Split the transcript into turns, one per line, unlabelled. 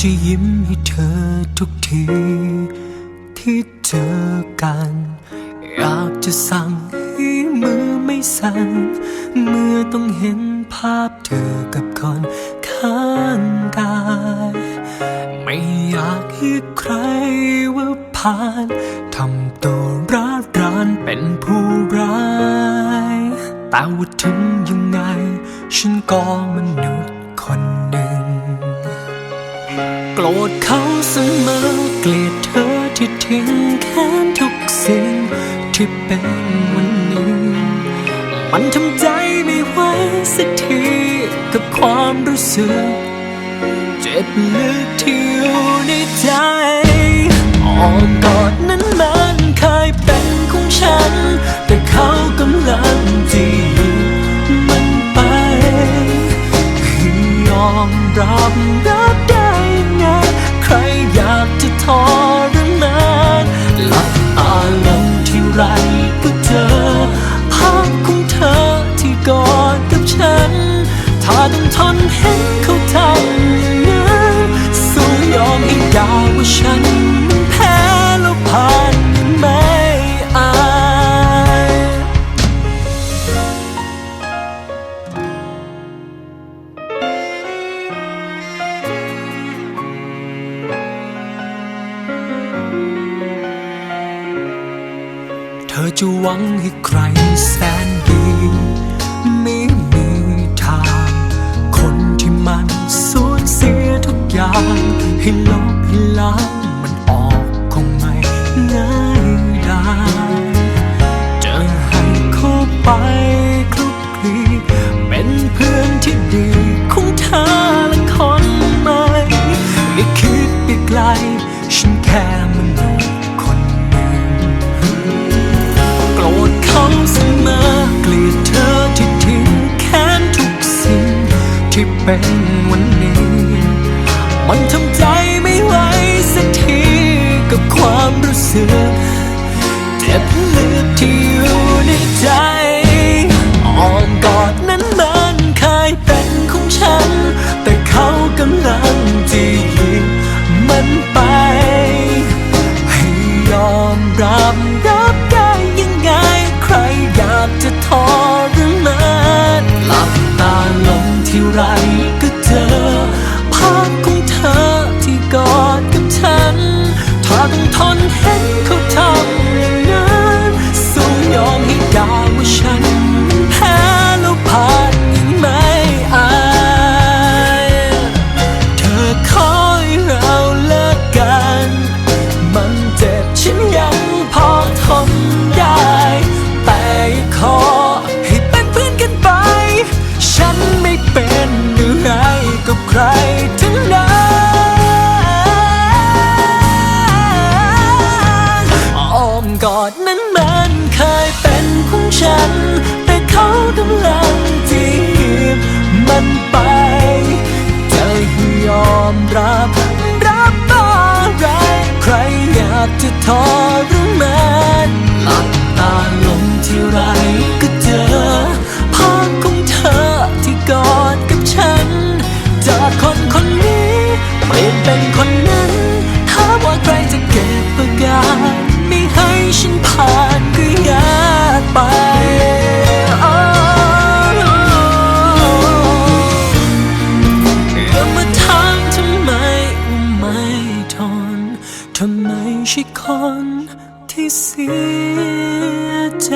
จะยิ้มให้เธอทุกที ที่เจอกัน อยากจะสั่งให้มือไม่สั่นเมื่อต้องเห็นภาพเธอกับคนข้างกายไม่อยากให้ใครว่าผ่านทำตัวร้าวรานเป็นผู้ร้ายแต่ว่าถึงยังไง ฉันก็มนุษย์คน รธเขาเสมอเกลียดเธอที่ทิ้งแค้นทุกสิ่งที่เป็นวันนี้ มันทำใจไม่ไหวสักทีกับความรู้สึก เจ็บลึกที่อยู่ในใจออมกอดนั้นมันเคยเป็นของฉัน แต่เขาก็ ต้องทนเห็นเขาทำอย่างนั้นสู้ยอมให้ดาวว่าฉันแพ้แล้วผ่านไม่อายเธอจะหวังให้ใครแสนดี ให้ล้างมันออกคงไม่ง่ายดายจะให้เข้าไปคลุกคลีเป็นเพื่อนที่ดีของเธอและคนใหม่ไม่คิดไปไกล ฉันแค่มันุษย์คนหนึ่งโกรธเขาเสมอเกลียดเธอที่ทิ้งแค้นทุกสิ่งที่เป็น ความรู้สึกเจ็บลึกที่อยู่ อยากจะทรมานหลับตาลงที่ไรก็เจอภาพของเธอที่กอดกับฉัน จากคนคนนี้เปลี่ยนเป็นำไมใช่คนที่เสียใจ